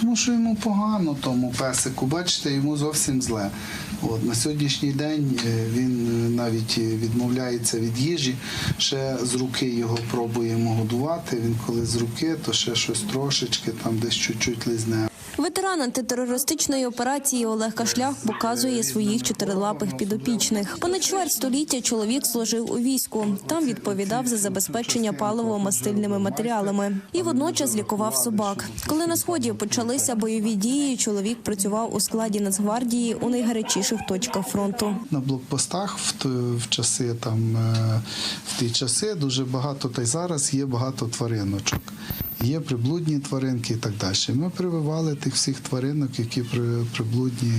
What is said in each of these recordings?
тому що йому погано тому песику. Бачите, йому зовсім зле. От на сьогоднішній день е, він е, навіть е, відмовляється від їжі. Ще з руки його пробуємо годувати. Він коли з руки, то ще щось трошечки, там десь чуть-чуть лизне. Ветеран антитерористичної операції Олег Кашлях показує своїх чотирилапих підопічних. Понад чверть століття чоловік служив у війську. Там відповідав за забезпечення паливо-мастильними матеріалами і водночас лікував собак. Коли на сході почалися бойові дії, чоловік працював у складі Нацгвардії у найгарячіших точках фронту. на блокпостах в, в часи там е, в ті часи дуже багато, та й зараз є багато твариночок. Є приблудні тваринки і так далі. Ми прививали тих всіх тваринок, які при, приблудні.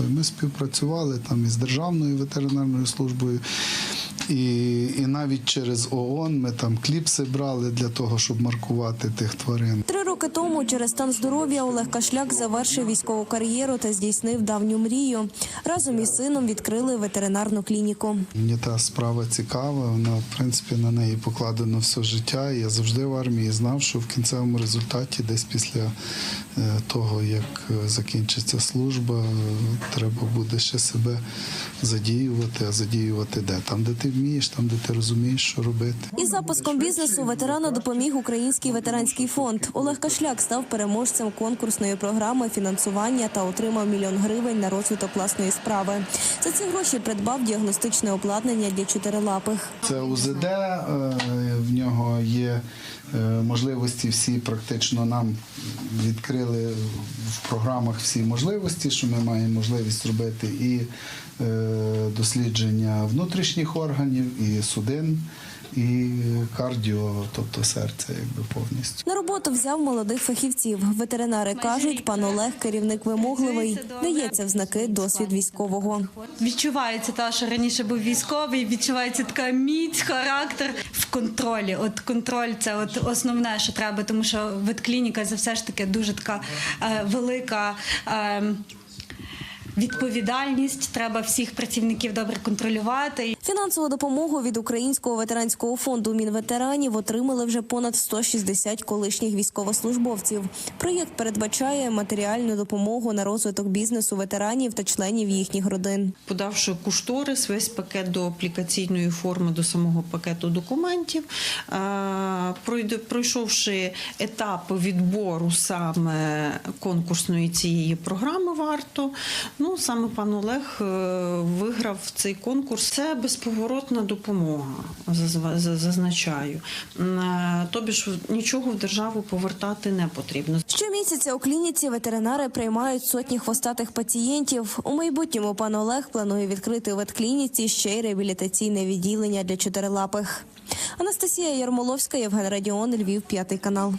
е, ми співпрацювали там із Державною ветеринарною службою. І, і навіть через ООН ми там кліпси брали для того, щоб маркувати тих тварин. Три роки тому через стан здоров'я Олег Кашляк завершив військову кар'єру та здійснив давню мрію. Разом із сином відкрили ветеринарну клініку. Мені та справа цікава. Вона, в принципі, на неї покладено все життя. Я завжди в армії знав, що в кінцевому результаті, десь після е, того, як е, закінчиться служба, е, треба буде ще себе задіювати, а задіювати де? Там, де ти вмієш, там, де ти розумієш, що робити. Із запуском бізнесу ветерану допоміг Український ветеранський фонд. Олег Кашляк став переможцем конкурсної програми фінансування та отримав мільйон гривень на розвиток власної справи. За ці гроші придбав діагностичне обладнання для чотирилапих. Це УЗД, е, в нього є е, можливості всі практично нам відкрили в програмах всі можливості, що ми маємо можливість зробити і е, дослідження внутрішніх органів, і судин, і кардіо, тобто серця, якби повністю. На роботу взяв молодих фахівців. Ветеринари кажуть, пан Олег керівник вимогливий, дається в знаки досвід військового. Відчувається те, що раніше був військовий, відчувається така міць, характер в контролі. От контроль це от основне, що треба, тому що ветклініка це все ж таки дуже така е, велика. Е, Відповідальність треба всіх працівників добре контролювати. Фінансову допомогу від Українського ветеранського фонду Мінветеранів отримали вже понад 160 колишніх військовослужбовців. Проєкт передбачає матеріальну допомогу на розвиток бізнесу ветеранів та членів їхніх родин. подавши кошторис, весь пакет до аплікаційної форми, до самого пакету документів, пройде- пройшовши етап відбору саме конкурсної цієї програми варто. Ну саме пан Олег е, виграв цей конкурс. Це безповоротна допомога, зазначаю. Е, Тобі ж нічого в державу повертати не потрібно. Щомісяця у клініці ветеринари приймають сотні хвостатих пацієнтів. У майбутньому пан Олег планує відкрити у ветклініці ще й реабілітаційне відділення для чотирилапих. Анастасія Ярмоловська, Євген Радіон, Львів, п'ятий канал.